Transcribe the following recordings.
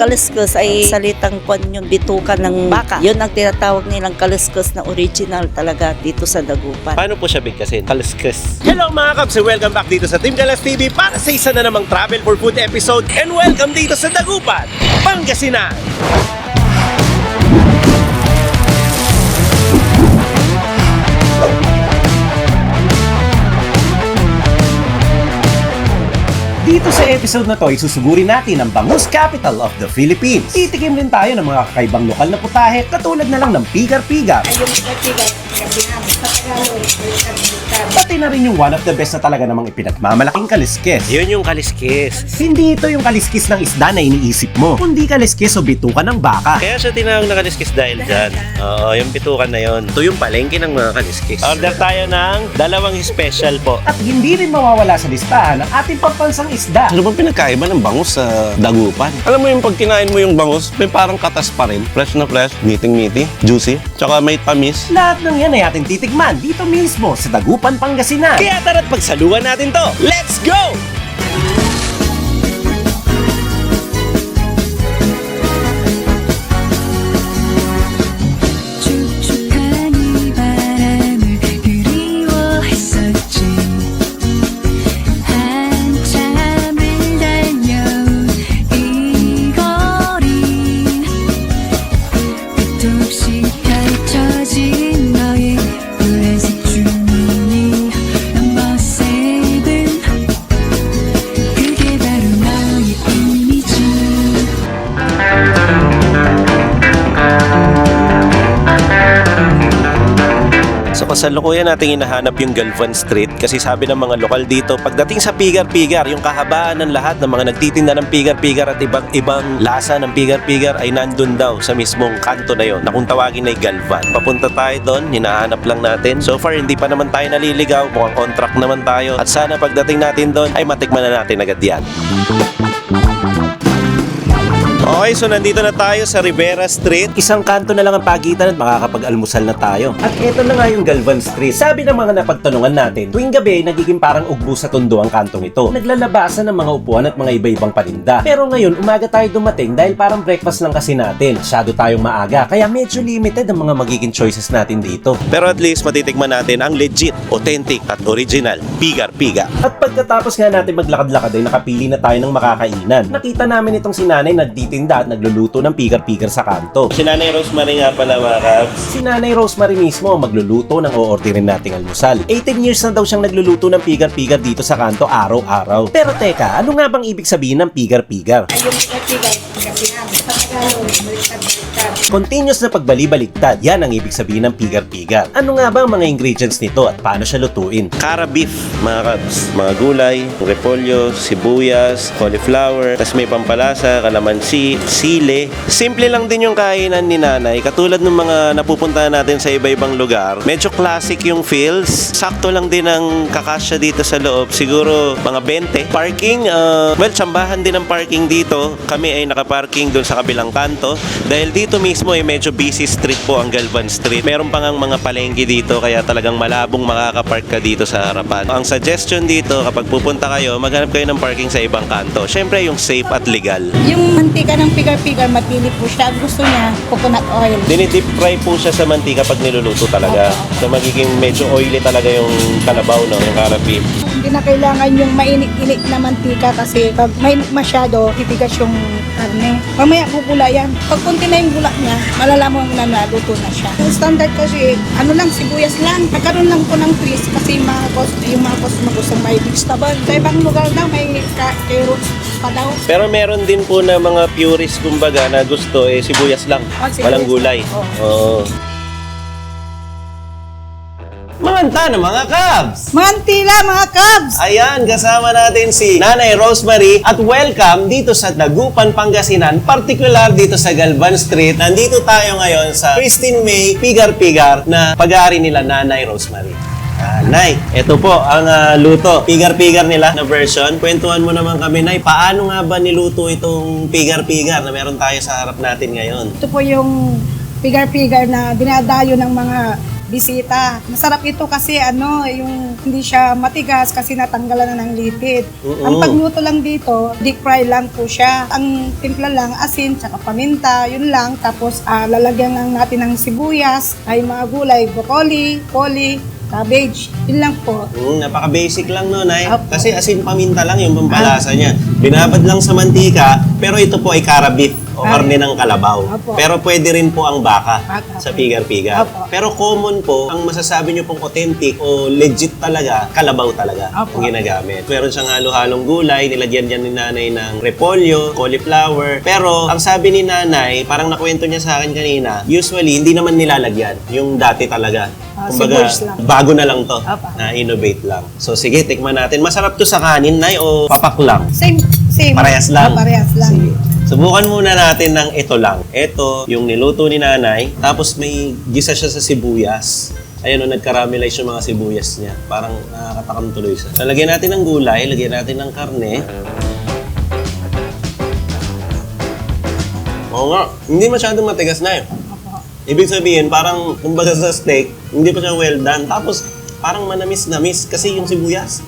kaliskus ay salitang kwan yung bituka ng baka. Yun ang tinatawag nilang kaliskus na original talaga dito sa Dagupan. Paano po siya bigkasin? Kalaskas. Hello mga kabs! Welcome back dito sa Team Galas TV para sa isa na namang travel for food episode and welcome dito sa Dagupan, Pangasinan! Dito sa episode na to, isusugurin natin ang Bangus Capital of the Philippines. Titikim rin tayo ng mga kakaibang lokal na putahe katulad na lang ng pigar-pigar. Pati na rin yung one of the best na talaga namang ipinagmamalaking kaliskes. Yun yung kaliskis. Hindi ito yung kaliskis ng isda na iniisip mo, kundi kaliskis o bituka ng baka. Kaya siya tinawag na kaliskis dahil dyan. Oo, yung bitukan na yun. Ito yung palengke ng mga kaliskis. Order tayo ng dalawang special po. At hindi rin mawawala sa listahan ang ating pampansang isda. Ano bang pinagkaiba ng bangus sa dagupan? Alam mo yung pag kinain mo yung bangus, may parang katas pa rin. Fresh na fresh, meaty-meaty, juicy, tsaka may tamis. Lahat ng yan ay ating titikman dito mismo sa Dagupan, Pangasinan. Kaya tara't pagsaluhan natin to. Let's go! Kasalukuyan natin hinahanap yung Galvan Street kasi sabi ng mga lokal dito, pagdating sa pigar-pigar, yung kahabaan ng lahat ng mga nagtitinda ng pigar-pigar at ibang-ibang lasa ng pigar-pigar ay nandun daw sa mismong kanto na yon na kung tawagin ay Galvan. Papunta tayo doon, hinahanap lang natin. So far, hindi pa naman tayo naliligaw, mukhang contract naman tayo at sana pagdating natin doon ay matikman na natin agad yan. Okay, so nandito na tayo sa Rivera Street. Isang kanto na lang ang pagitan at makakapag-almusal na tayo. At eto na nga yung Galvan Street. Sabi ng mga napagtanungan natin, tuwing gabi nagiging parang ugbo sa tondo ang kantong ito. Naglalabasan ng mga upuan at mga iba-ibang paninda. Pero ngayon, umaga tayo dumating dahil parang breakfast lang kasi natin. Masyado tayong maaga, kaya medyo limited ang mga magiging choices natin dito. Pero at least matitikman natin ang legit, authentic at original pigar-piga. At pagkatapos nga natin maglakad-lakad ay nakapili na tayo ng makakainan. Nakita namin itong si nanay nagtitinda at nagluluto ng pigar-pigar sa kanto. Si Nanay Rosemary nga pala mga kabs. Si Nanay Rosemary mismo ang magluluto ng o-orderin nating almusal. 18 years na daw siyang nagluluto ng pigar-pigar dito sa kanto araw-araw. Pero teka, ano nga bang ibig sabihin ng pigar-pigar? Continuous na pagbali-baligtad, yan ang ibig sabihin ng pigar-pigar. Ano nga ba ang mga ingredients nito at paano siya lutuin? Cara beef, mga kabs. Mga gulay, repolyo, sibuyas, cauliflower, tas may pampalasa, kalamansi, sile. Simple lang din yung kainan ni nanay. Katulad ng mga napupuntahan natin sa iba-ibang lugar. Medyo classic yung feels. Sakto lang din ang kakasya dito sa loob. Siguro mga 20. Parking, uh, well, tsambahan din ang parking dito. Kami ay nakaparking doon sa kabilang kanto. Dahil dito mismo ay medyo busy street po ang Galvan Street. Meron pa ngang mga palengke dito kaya talagang malabong makakapark ka dito sa harapan. Ang suggestion dito kapag pupunta kayo, maghanap kayo ng parking sa ibang kanto. Syempre yung safe at legal. Yung mantika ng pigar-pigar, mapili po siya. Gusto niya, coconut oil. Dinidip fry po siya sa mantika pag niluluto talaga. So magiging medyo oily talaga yung kalabaw, no? yung beef. Hindi na kailangan yung mainit-init na mantika kasi pag mainit masyado, titigas yung karne. Mamaya bubula yan. Pag kunti na yung bula niya, malalaman mo na naluto na siya. Yung standard kasi, ano lang, sibuyas lang. Nagkaroon lang po ng twist kasi yung mga boss, yung mga boss mo gustong may vegetable. Sa ibang lugar daw, may ka- carrots pa daw. Pero meron din po na mga purist kumbaga na gusto eh sibuyas lang. Ah, sibuyas Walang gulay. lang. Oo. Manta na mga kabs! Mantila, mga kabs! Ayan, kasama natin si Nanay Rosemary at welcome dito sa Dagupan, Pangasinan, particular dito sa Galvan Street. Nandito tayo ngayon sa Christine May Pigar-Pigar na pag-aari nila Nanay Rosemary. Ah, Nay, ito po ang ah, luto. Pigar-pigar nila na version. Kwentuhan mo naman kami, Nay, paano nga ba niluto itong pigar-pigar na meron tayo sa harap natin ngayon? Ito po yung pigar-pigar na dinadayo ng mga bisita. Masarap ito kasi ano, yung hindi siya matigas kasi natanggalan na ng lipid. Oo. Ang pagluto lang dito, deep fry lang po siya. Ang timpla lang, asin, tsaka paminta, yun lang. Tapos ah, lalagyan lang natin ng sibuyas, ay mga gulay, broccoli, coli, cabbage. Yun lang po. Mm, napaka-basic lang no, Nay. Opo. Kasi asin paminta lang yung pampalasa niya. Binabad lang sa mantika, pero ito po ay cara beef o karne ng kalabaw. Opo. Pero pwede rin po ang baka Baka. sa pigar-pigar. Opo. Pero common po, ang masasabi niyo pong authentic o legit talaga, kalabaw talaga Opo. ang ginagamit. Meron siyang halo-halong gulay, nilagyan dyan ni nanay ng repolyo, cauliflower. Pero ang sabi ni nanay, parang nakwento niya sa akin kanina, usually hindi naman nilalagyan. Yung dati talaga. Ah, Kumbaga, sibuyas lang. bago na lang to. Opo. Na innovate lang. So sige, tikman natin. Masarap to sa kanin, Nay, o papak lang? Same, same. Parehas lang. Ah, parehas lang. Sige. Subukan muna natin ng ito lang. Ito, yung niluto ni nanay. Tapos may gisa siya sa sibuyas. Ayan o, nag-caramelize yung mga sibuyas niya. Parang nakakatakam tuloy siya. So, lagyan natin ng gulay, lagyan natin ng karne. Oo nga, hindi masyadong matigas na eh. Ibig sabihin, parang, kumbaga sa steak, hindi pa siya well done. Tapos, parang manamis-namis kasi yung sibuyas.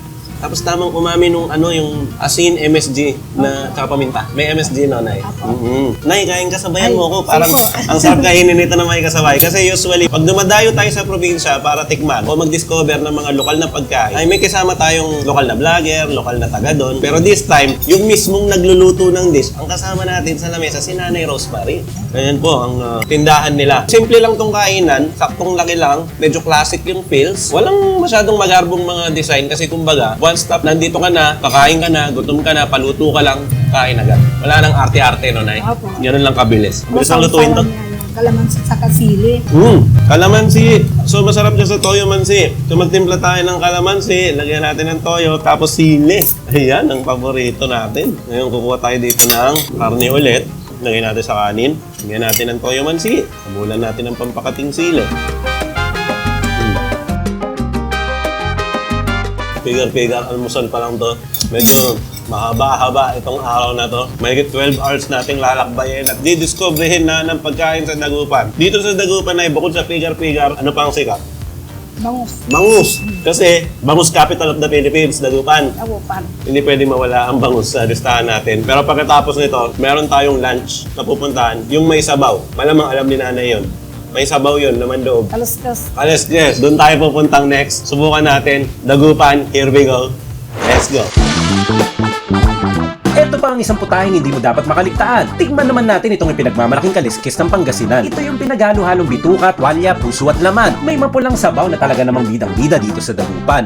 Tapos tamang umami nung ano, yung asin MSG na tsaka paminta. May MSG no, Nay? Mhm. Nay, kain kasabayan Ay, mo ko. sige Parang ang sarap kainin nito na may kasabay. Kasi usually, pag dumadayo tayo sa probinsya para tikman o mag-discover ng mga lokal na pagkain, ay may kasama tayong lokal na vlogger, lokal na taga doon. Pero this time, yung mismong nagluluto ng dish, ang kasama natin sa lamesa, si Nanay Rosemary. Ganyan po ang ah, tindahan nila. Simple lang tong kainan, saktong laki lang, medyo classic yung feels. Walang masyadong magarbong mga design kasi kumbaga, one stop, nandito ka na, kakain ka na, gutom ka na, paluto ka lang, kain agad. Wala nang arte-arte no, Nay? Opo. Ganun lang kabilis. Bilis ang lutuin to. Kalamansi sa kasili. Mm, kalamansi. So masarap siya sa toyo mansi. So magtimpla tayo ng kalamansi, lagyan natin ng toyo, tapos sili. Ayan, ang paborito natin. Ngayon kukuha tayo dito ng karne ulit. Lagyan natin sa kanin. Lagyan natin ng toyo mansi. Hamulan natin ng pampakating sili. Pigar-pigar, almusal pa lang to. Medyo mahaba-haba itong araw na to. May 12 hours nating lalakbayin at didiscoveryhin na ng pagkain sa Dagupan. Dito sa Dagupan ay bukod sa pigar-pigar, ano pa ang sikat? Bangus. Bangus! Kasi bangus capital of the Philippines, Dagupan. Agupan. Hindi pwede mawala ang bangus sa listahan natin. Pero pagkatapos nito, meron tayong lunch na pupuntahan, yung may sabaw. Malamang alam ni nanay yun. May sabaw yun, naman loob. Kaluskas. Alas, yes, doon tayo pupuntang next. Subukan natin. Dagupan, here we go. Let's go. Ito pa ang isang putahing hindi mo dapat makaligtaan. Tigman naman natin itong ipinagmamalaking kaliskis ng Pangasinan. Ito yung pinagalo-halong bituka, tuwalya, puso at laman. May mapulang sabaw na talaga namang bidang-bida dito sa Dagupan.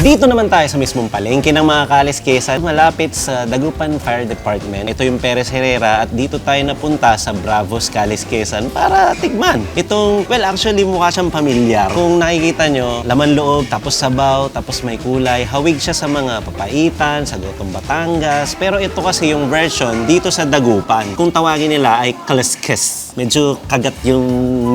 Dito naman tayo sa mismong palengke ng mga kaliskesan malapit sa Dagupan Fire Department. Ito yung Perez Herrera at dito tayo napunta sa Bravos Kaliskesan para tikman. Itong, well actually mukha siyang pamilyar. Kung nakikita nyo, laman loob, tapos sabaw, tapos may kulay. Hawig siya sa mga papaitan, sa Gotong Batangas. Pero ito kasi yung version dito sa Dagupan. Kung tawagin nila ay kaliskes. Medyo kagat yung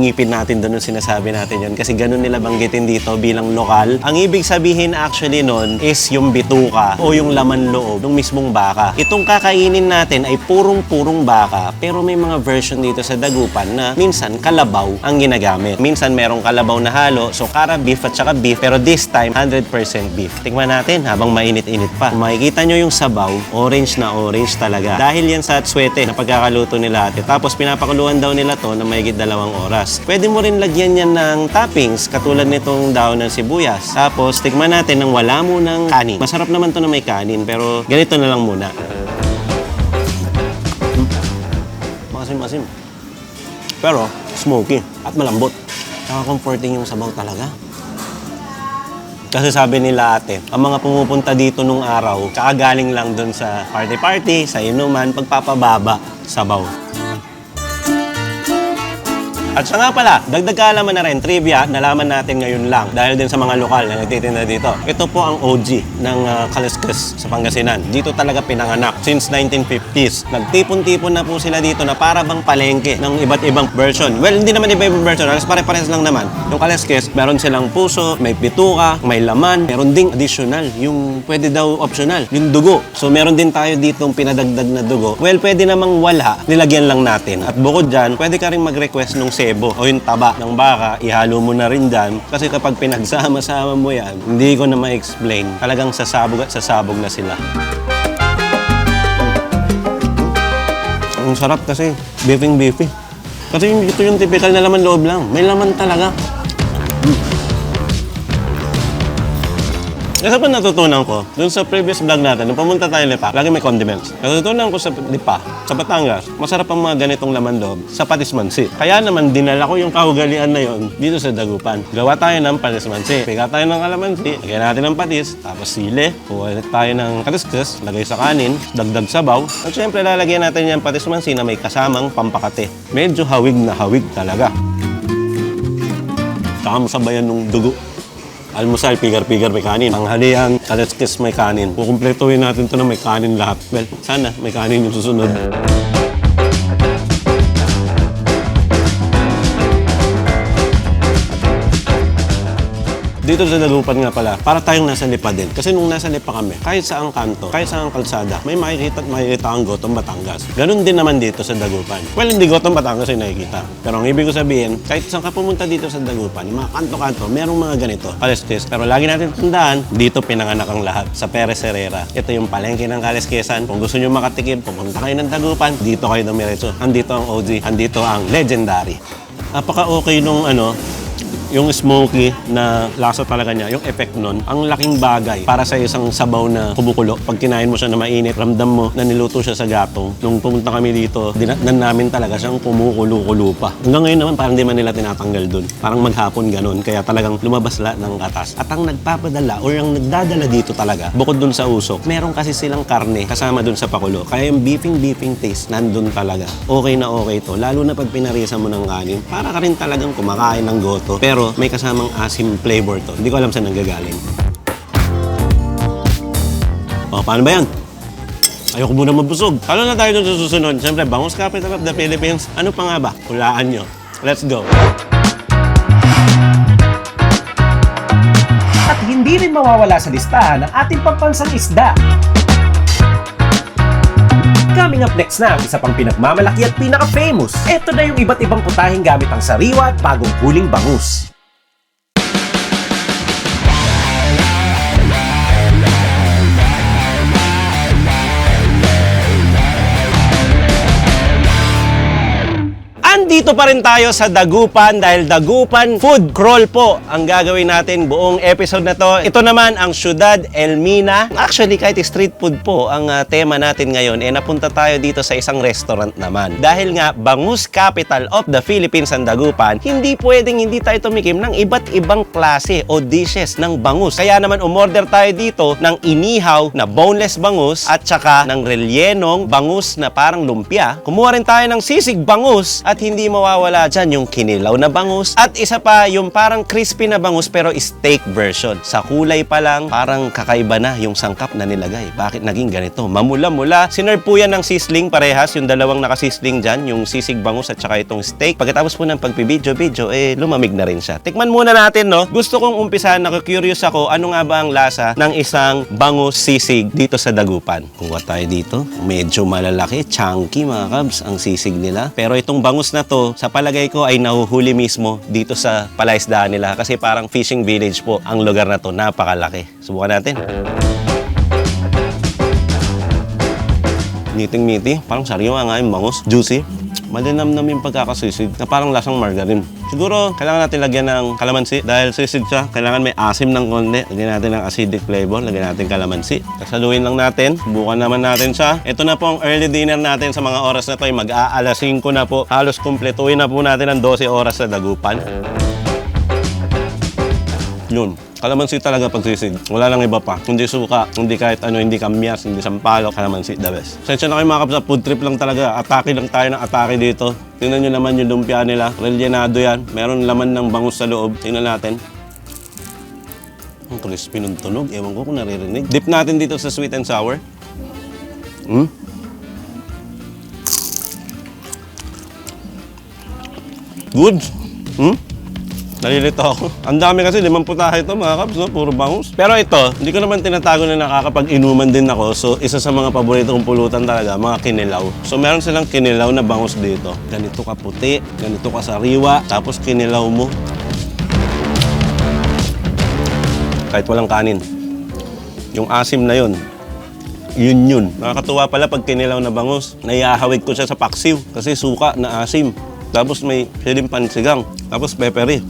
ngipin natin doon sinasabi natin yun kasi ganun nila banggitin dito bilang lokal. Ang ibig sabihin actually nun is yung bituka o yung laman loob ng mismong baka. Itong kakainin natin ay purong-purong baka pero may mga version dito sa dagupan na minsan kalabaw ang ginagamit. Minsan merong kalabaw na halo so kara beef at saka beef pero this time 100% beef. Tingnan natin habang mainit-init pa. Kung makikita nyo yung sabaw, orange na orange talaga. Dahil yan sa atswete na pagkakaluto nila ate. Tapos pinapakuluan daw nila to na mahigit dalawang oras. Pwede mo rin lagyan yan ng toppings katulad nitong daon ng sibuyas. Tapos tikman natin ng wala munang kanin. Masarap naman to na may kanin pero ganito na lang muna. Masim-masim. Pero smoky at malambot. Saka comforting yung sabaw talaga. Kasi sabi nila ate, ang mga pumupunta dito nung araw, tsaka galing lang doon sa party-party, sa inuman, pagpapababa, sabaw. At siya nga pala, dagdag kaalaman na rin, trivia, nalaman natin ngayon lang dahil din sa mga lokal na nagtitinda dito. Ito po ang OG ng uh, Kaliskis sa Pangasinan. Dito talaga pinanganak since 1950s. Nagtipon-tipon na po sila dito na para bang palengke ng iba't ibang version. Well, hindi naman iba-ibang version, halos pare-pares lang naman. Yung Kaliskis, meron silang puso, may pituka, may laman, meron ding additional, yung pwede daw optional, yung dugo. So meron din tayo ditong pinadagdag na dugo. Well, pwede namang wala, nilagyan lang natin. At bukod dyan, pwede ka rin mag-request ng sebo o yung taba ng baka, ihalo mo na rin dyan. Kasi kapag pinagsama-sama mo yan, hindi ko na ma-explain. Talagang sasabog at sasabog na sila. Ang sarap kasi, beefing beefy. Kasi ito yung typical na laman loob lang. May laman talaga. Kasi pa natutunan ko, dun sa previous vlog natin, nung pumunta tayo Lipa, lagi may condiments. Natutunan ko sa Lipa, sa Batangas, masarap ang mga ganitong laman loob sa patismansi. Kaya naman dinala ko yung kaugalian na yon dito sa Dagupan. Gawa tayo ng patismansi. Piga tayo ng kalamansi, lagyan natin ng patis, tapos sili, kuha tayo ng kaliskus, lagay sa kanin, dagdag sabaw. At syempre lalagyan natin yung patismansi na may kasamang pampakate. Medyo hawig na hawig talaga. Saka masabayan ng dugo. Almusal, pigar-pigar may kanin. Tanghalian, kaliskis may kanin. Kukumpletuhin natin to na may kanin lahat. Well, sana may kanin yung susunod. Dito sa Dagupan nga pala, para tayong nasa Lipa din. Kasi nung nasa Lipa kami, kahit saang kanto, kahit saang kalsada, may makikita at makikita ang Gotong Batangas. Ganon din naman dito sa Dagupan. Well, hindi Gotong Batangas yung nakikita. Pero ang ibig ko sabihin, kahit saan ka pumunta dito sa Dagupan, mga kanto-kanto, merong mga ganito, paleskes. Pero lagi natin tandaan, dito pinanganak ang lahat sa Perez Herrera. Ito yung palengke ng Kaleskesan. Kung gusto nyo makatikim, pumunta kayo ng Dagupan, dito kayo dumiretso. Andito ang OG, andito ang legendary. Napaka-okay nung ano, yung smoky na lasa talaga niya, yung effect nun, ang laking bagay para sa isang sabaw na kumukulo. Pag kinain mo siya na mainit, ramdam mo na niluto siya sa gatong. Nung pumunta kami dito, dinatnan namin talaga siyang kumukulo-kulo pa. Hanggang ngayon naman, parang di man nila tinatanggal dun. Parang maghapon ganun, kaya talagang lumabas lahat ng katas. At ang nagpapadala or ang nagdadala dito talaga, bukod dun sa usok, meron kasi silang karne kasama dun sa pakulo. Kaya yung beefing-beefing taste, nandun talaga. Okay na okay to. Lalo na pag pinarisa mo ng kanin, para ka rin talagang kumakain ng goto. Pero may kasamang asim flavor to. Hindi ko alam saan nanggagaling. O, paano ba yan? Ayoko muna mabusog. Ano na tayo sa susunod? Siyempre, Bangus Capital of the Philippines. Ano pa nga ba? Hulaan nyo. Let's go. At hindi rin mawawala sa listahan ang ating pambansang isda. Coming up next na ang isa pang pinagmamalaki at pinaka-famous. Ito na yung iba't ibang putahing gamit ang sariwa at bagong huling bangus. Andito pa rin tayo sa Dagupan dahil Dagupan Food Crawl po ang gagawin natin buong episode na to. Ito naman ang Ciudad Elmina. Actually, kahit street food po ang ah, tema natin ngayon, eh napunta tayo dito sa isang restaurant naman. Dahil nga, Bangus Capital of the Philippines ang Dagupan, hindi pwedeng hindi tayo tumikim ng iba't ibang klase o dishes ng bangus. Kaya naman umorder tayo dito ng inihaw na boneless bangus at saka ng relyenong bangus na parang lumpia. Kumuha rin tayo ng sisig bangus at hindi mawawala dyan yung kinilaw na bangus at isa pa yung parang crispy na bangus pero steak version. Sa kulay pa lang, parang kakaiba na yung sangkap na nilagay. Bakit naging ganito? Mamula-mula. Sinerve ng sisling parehas, yung dalawang nakasisling dyan, yung sisig bangus at saka itong steak. Pagkatapos po ng pagbibidyo-video, eh lumamig na rin siya. Tikman muna natin, no? Gusto kong umpisahan, naku-curious ako, ano nga ba ang lasa ng isang bangus sisig dito sa Dagupan? Kuha tayo dito. Medyo malalaki, chunky mga kabs ang sisig nila. Pero itong bangus na to, sa palagay ko ay nahuhuli mismo dito sa palaisdaan nila kasi parang fishing village po ang lugar na to. Napakalaki. Subukan natin. Meeting-meeting. Parang sariwa nga yung bangus. Juicy. Malinamnam yung pagkakasisig na parang lasang margarine. Siguro, kailangan natin lagyan ng kalamansi. Dahil sisig siya, kailangan may asim ng konti. Lagyan natin ng acidic flavor. Lagyan natin kalamansi. Kasaluhin lang natin. Bukan naman natin siya. Ito na po ang early dinner natin sa mga oras na to. Mag-aalas 5 na po. Halos kumpletuhin na po natin ang 12 oras sa dagupan. Yun. Kalamansi talaga pagsisig. Wala nang iba pa. Hindi suka, hindi kahit ano, hindi kamyas, hindi sampalok. Kalamansi, the best. Sensya na kayo mga kaps, food trip lang talaga. Atake lang tayo ng atake dito. Tingnan nyo naman yung lumpia nila. Rellenado yan. Meron laman ng bangus sa loob. Tingnan natin. Ang crispy ng tunog. Ewan ko kung naririnig. Dip natin dito sa sweet and sour. Hmm? Good. Hmm? Nalilito ako. Ang dami kasi, limang putahe ito mga kaps, no? puro bangus. Pero ito, hindi ko naman tinatago na nakakapag-inuman din ako. So, isa sa mga paborito kong pulutan talaga, mga kinilaw. So, meron silang kinilaw na bangus dito. Ganito ka puti, ganito ka sariwa, tapos kinilaw mo. Kahit walang kanin. Yung asim na yun, yun yun. Nakakatuwa pala pag kinilaw na bangus. Naihahawig ko siya sa paksiw kasi suka na asim. Tapos may siling pansigang. Tapos peppery.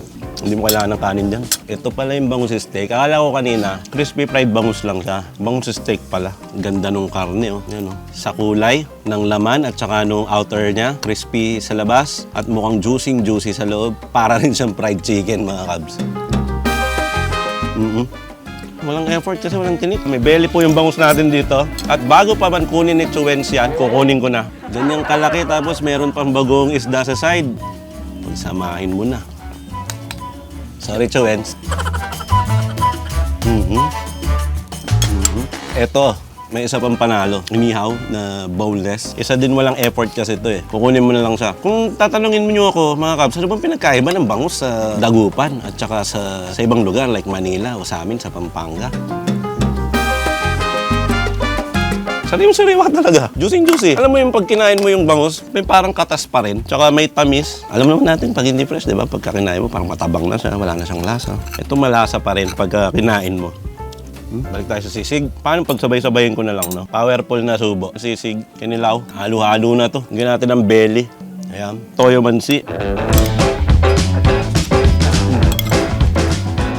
Hindi mo kailangan ng kanin dyan. Ito pala yung bangus steak. Akala ko kanina, crispy fried bangus lang siya. Bangus steak pala. Ganda nung karne, oh. Yan, oh. Sa kulay ng laman at saka nung outer niya, crispy sa labas at mukhang juicy-juicy sa loob. Para rin siyang fried chicken, mga kabs. mm Walang effort kasi walang tinik. May belly po yung bangus natin dito. At bago pa man kunin ni Chuwens yan, kukunin ko na. Ganyang kalaki tapos meron pang bagong isda sa side. Pagsamahin mo na. Sorry, Chuwens. Mhm. Mhm. Eto, may isa pang panalo. Inihaw na boneless. Isa din walang effort kasi ito eh. Kukunin mo na lang siya. Kung tatanungin mo nyo ako, mga kabs, ano bang pinagkaiba ng bangus sa Dagupan at saka sa, sa ibang lugar like Manila o sa amin sa Pampanga? Sariwa-sariwa talaga. Juicy-juicy. Alam mo yung pag kinain mo yung bangus, may parang katas pa rin. Tsaka may tamis. Alam naman natin, pag hindi fresh, di ba? Pagka kinain mo, parang matabang na siya. Wala na siyang lasa. Ito malasa pa rin pagka kinain mo. Hmm? Balik tayo sa sisig. Paano pag sabay-sabayin ko na lang, no? Powerful na subo. Sisig, kinilaw, halo-halo na to. Hinggan natin ng belly. Ayan. Toyo mansi.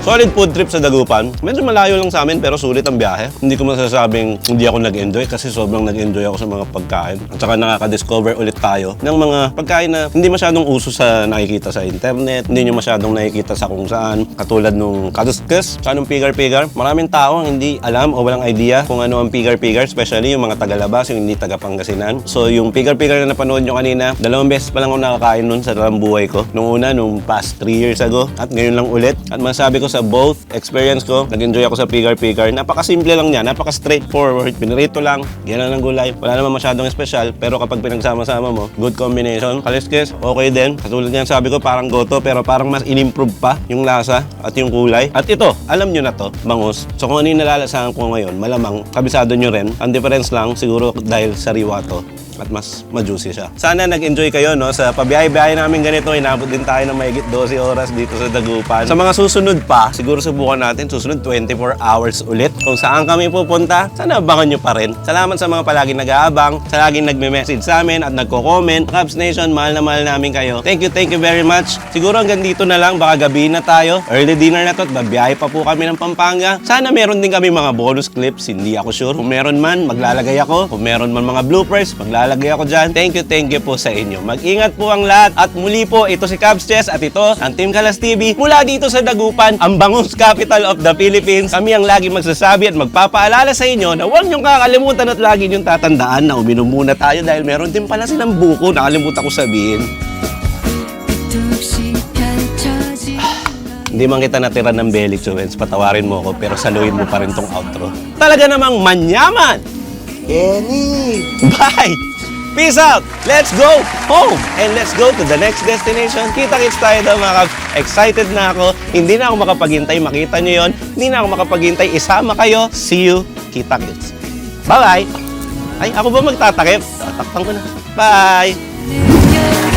Solid food trip sa Dagupan. Medyo malayo lang sa amin pero sulit ang biyahe. Hindi ko masasabing hindi ako nag-enjoy kasi sobrang nag-enjoy ako sa mga pagkain. At saka nakaka-discover ulit tayo ng mga pagkain na hindi masyadong uso sa nakikita sa internet, hindi nyo masyadong nakikita sa kung saan. Katulad nung kaduskus, sa nung pigar-pigar. Maraming tao ang hindi alam o walang idea kung ano ang pigar-pigar, especially yung mga taga-labas, yung hindi taga-Pangasinan. So yung pigar-pigar na napanood nyo kanina, dalawang beses pa lang ako nakakain nun sa buhay ko. Nung una, nung past 3 years ago, at ngayon lang ulit. At masabi ko sa both experience ko, nag-enjoy ako sa pigar-pigar. Napaka-simple lang niya, napaka-straightforward. Pinirito lang, gano'n ng gulay. Wala naman masyadong espesyal, pero kapag pinagsama-sama mo, good combination. Kaliskis, okay din. Katulad nga sabi ko, parang goto, pero parang mas in-improve pa yung lasa at yung kulay. At ito, alam nyo na to, bangus. So kung ano yung nalalasahan ko ngayon, malamang kabisado nyo rin. Ang difference lang, siguro dahil sariwa to at mas ma-juicy siya. Sana nag-enjoy kayo no sa pabiyahe-biyahe namin ganito. Inabot din tayo ng mahigit 12 oras dito sa Dagupan. Sa mga susunod pa, siguro subukan natin susunod 24 hours ulit. Kung saan kami pupunta, sana abangan nyo pa rin. Salamat sa mga palaging nag-aabang, sa laging nagme-message sa amin at nagko-comment. Cubs Nation, mahal na mahal namin kayo. Thank you, thank you very much. Siguro hanggang dito na lang, baka gabi na tayo. Early dinner na to at babiyahe pa po kami ng Pampanga. Sana meron din kami mga bonus clips, hindi ako sure. Kung meron man, maglalagay ako. Kung meron man mga bloopers, maglalagay Lalagay ako dyan. Thank you, thank you po sa inyo. Mag-ingat po ang lahat. At muli po, ito si Cubs Chess at ito ang Team Kalas TV mula dito sa Dagupan, ang bangus capital of the Philippines. Kami ang lagi magsasabi at magpapaalala sa inyo na huwag niyong kakalimutan at lagi niyong tatandaan na uminom muna tayo dahil meron din pala silang buko. Nakalimutan ko sabihin. Hindi man kita natira ng belly chewens, patawarin mo ako, pero saluhin mo pa rin tong outro. Talaga namang manyaman! Kenny! Bye! Peace out! Let's go home! And let's go to the next destination. Kita-kits tayo daw mga kabs. Excited na ako. Hindi na ako makapaghintay. Makita nyo yon. Hindi na ako makapaghintay. Isama kayo. See you. Kita-kits. Bye-bye! Ay, ako ba magtatakip? Tatakpan ko na. Bye!